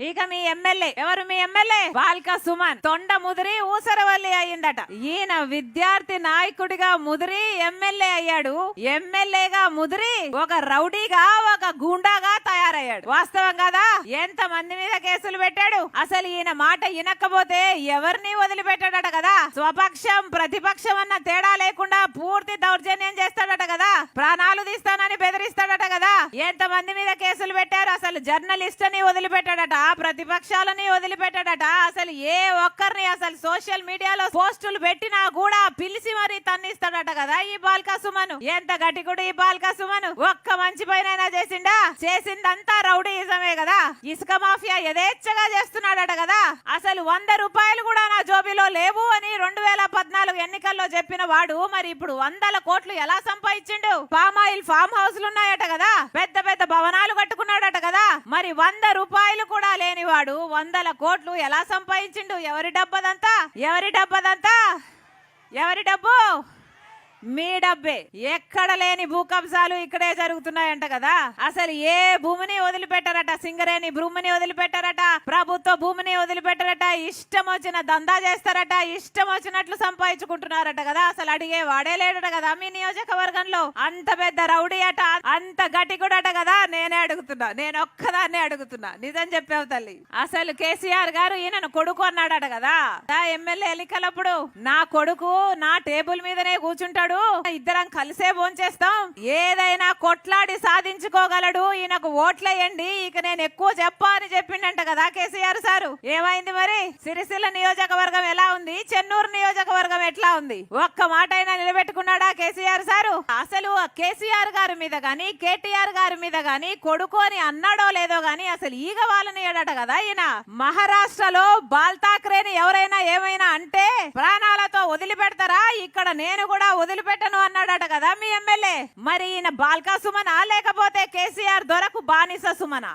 ఇక మీ ఎమ్మెల్యే ఎవరు మీ ఎమ్మెల్యే? బాల్క సుమన్. తొండ ముదిరి ఊసరవల్లి అయ్యిందట. ఈయన విద్యార్థి నాయకుడిగా ముదిరి ఎమ్మెల్యే అయ్యాడు. ఎమ్మెల్యేగా ముదిరి ఒక రౌడీగా ఒక గూండాగా తయారయ్యాడు. వాస్తవం కదా? ఎంత మంది మీద కేసులు పెట్టాడు? అసలు ఈయన మాట వినకపోతే ఎవరిని వదిలిపెట్టాడట కదా? స్వపక్షం ప్రతిపక్షం అన్న తేడా లేకుండా పూర్తి దౌర్జన్యం చేస్తాడట కదా? ప్రాణాలు తీస్తానని బెదిరిస్తాడట కదా? ఎంత మంది మీద కేసులు పెట్టారు? అసలు జర్నలిస్ట్ని వదిలిపెట్టాడట? ప్రతిపక్షాలని వదిలిపెట్టాడట? అసలు ఏ ఒక్కరిని అసలు సోషల్ మీడియాలో పోస్టులు పెట్టినా కూడా పిలిచి మరీ తన్నిస్తాడట కదా ఈ బాల్కా సుమను? ఎంత గట్టికుడు ఈ బాల్కా సుమను? ఒక్క మంచి పైన చేసిండా? ఇదంతా రౌడీయిజమే కదా? ఇసుక మాఫియా యథేచ్ఛగా చేస్తున్నాడట కదా? అసలు వంద రూపాయలు కూడా నా జోబీలో లేవు అని రెండు వేల పద్నాలుగు ఎన్నికల్లో చెప్పిన వాడు మరి ఇప్పుడు వందల కోట్లు ఎలా సంపాదించిండు? పామ్ ఆయిల్ ఫామ్ హౌస్లు ఉన్నాయట కదా? పెద్ద పెద్ద భవనాలు కట్టుకున్నాడట కదా? మరి వంద రూపాయలు కూడా లేనివాడు వందల కోట్లు ఎలా సంపాదించిండు? ఎవరి డబ్బదంతా? ఎవరి డబ్బదంతా? ఎవరి డబ్బు? మీ డబ్బే. ఎక్కడ లేని భూ ఇక్కడే జరుగుతున్నాయంట కదా. అసలు ఏ భూమిని వదిలిపెట్ట సింగరేణి భూమిని వదిలిపెట్టారట. ప్రభుత్వ భూమిని వదిలిపెట్టారట. ఇష్టం వచ్చిన దందా చేస్తారట. ఇష్టం వచ్చినట్లు సంపాదించుకుంటున్నారట కదా. అసలు అడిగే వాడే లేడట కదా మీ నియోజకవర్గంలో. అంత పెద్ద రౌడీ అట అంత గటికుడట కదా. నేనే అడుగుతున్నా. నేను ఒక్కదాన్నే అడుగుతున్నా. నిజం చెప్పావు తల్లి. అసలు కేసీఆర్ గారు ఈయనను కొడుకు అన్నాడట కదా. ఎమ్మెల్యే ఎన్నికలప్పుడు నా కొడుకు నా టేబుల్ మీదనే కూర్చుంటాడు. ఇద్దరం కలిసే భోంచేస్తాం. ఏదైనా కొట్లాడి సాధించుకోగలడు. ఈయనకు ఓట్లేయండి. ఇక నేను ఎక్కువ చెప్పా అని చెప్పిండంట కదా కేసీఆర్ సారు. ఏమైంది మరి? సిరిసిల్ల నియోజకవర్గం ఎలా ఉంది? చెన్నూరు నియోజకవర్గం ఎట్లా ఉంది? ఒక్క మాట అయినా నిలబెట్టుకున్నాడా కేసీఆర్ సారు? అసలు కేసీఆర్ గారి మీద గాని కేటీఆర్ గారి మీద గాని కొడుకు అని అన్నాడో లేదో గాని అసలు ఈగ వాళ్ళని ఏడట కదా ఈయన. మహారాష్ట్రలో బాల్ ఠాక్రేని ఎవరైనా ఏమైనా అంటే ప్రాణాలతో వదిలిపెడతారా? ఇక్కడ నేను కూడా వదిలిపెట్టను అన్నాడట కదా మీ ఎమ్మెల్యే. మరి ఈయన బాల్కా సుమనా? లేకపోతే కేసీఆర్ దొరకు బానిస సుమనా?